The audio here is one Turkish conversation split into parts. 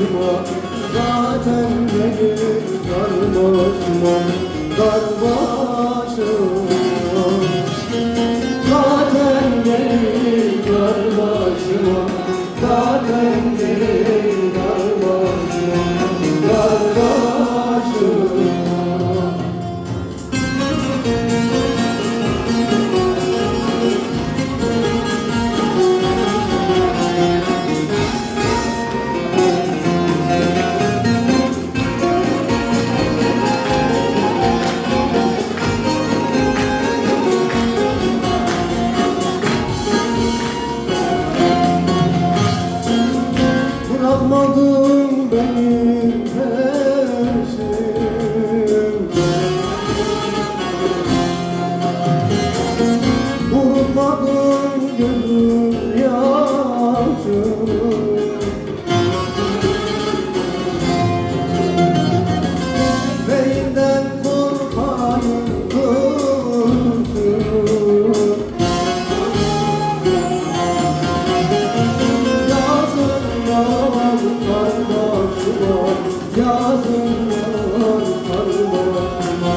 bakma Zaten beni darma Darma Yazın yağar parmakma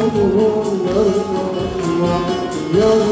yağmurlar yağmurlar